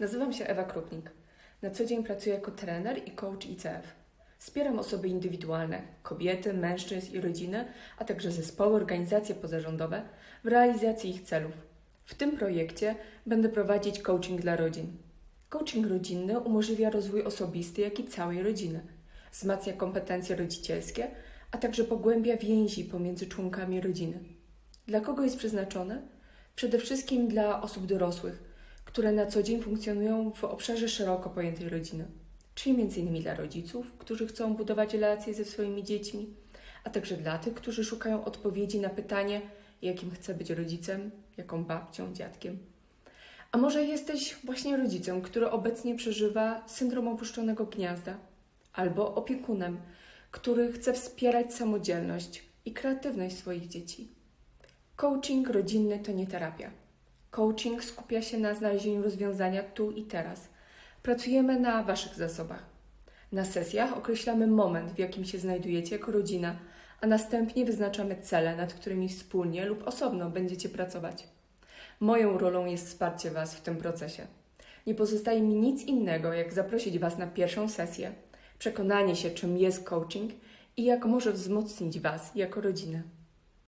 Nazywam się Ewa Krupnik. Na co dzień pracuję jako trener i coach ICF. Wspieram osoby indywidualne, kobiety, mężczyzn i rodziny, a także zespoły, organizacje pozarządowe w realizacji ich celów. W tym projekcie będę prowadzić coaching dla rodzin. Coaching rodzinny umożliwia rozwój osobisty, jak i całej rodziny. Wzmacnia kompetencje rodzicielskie, a także pogłębia więzi pomiędzy członkami rodziny. Dla kogo jest przeznaczone? Przede wszystkim dla osób dorosłych, które na co dzień funkcjonują w obszarze szeroko pojętej rodziny, czyli m.in. dla rodziców, którzy chcą budować relacje ze swoimi dziećmi, a także dla tych, którzy szukają odpowiedzi na pytanie, jakim chcę być rodzicem, jaką babcią, dziadkiem. A może jesteś właśnie rodzicem, który obecnie przeżywa syndrom opuszczonego gniazda, albo opiekunem, który chce wspierać samodzielność i kreatywność swoich dzieci. Coaching rodzinny to nie terapia. Coaching skupia się na znalezieniu rozwiązania tu i teraz. Pracujemy na Waszych zasobach. Na sesjach określamy moment, w jakim się znajdujecie jako rodzina, a następnie wyznaczamy cele, nad którymi wspólnie lub osobno będziecie pracować. Moją rolą jest wsparcie Was w tym procesie. Nie pozostaje mi nic innego, jak zaprosić Was na pierwszą sesję, przekonanie się, czym jest coaching i jak może wzmocnić Was jako rodzinę.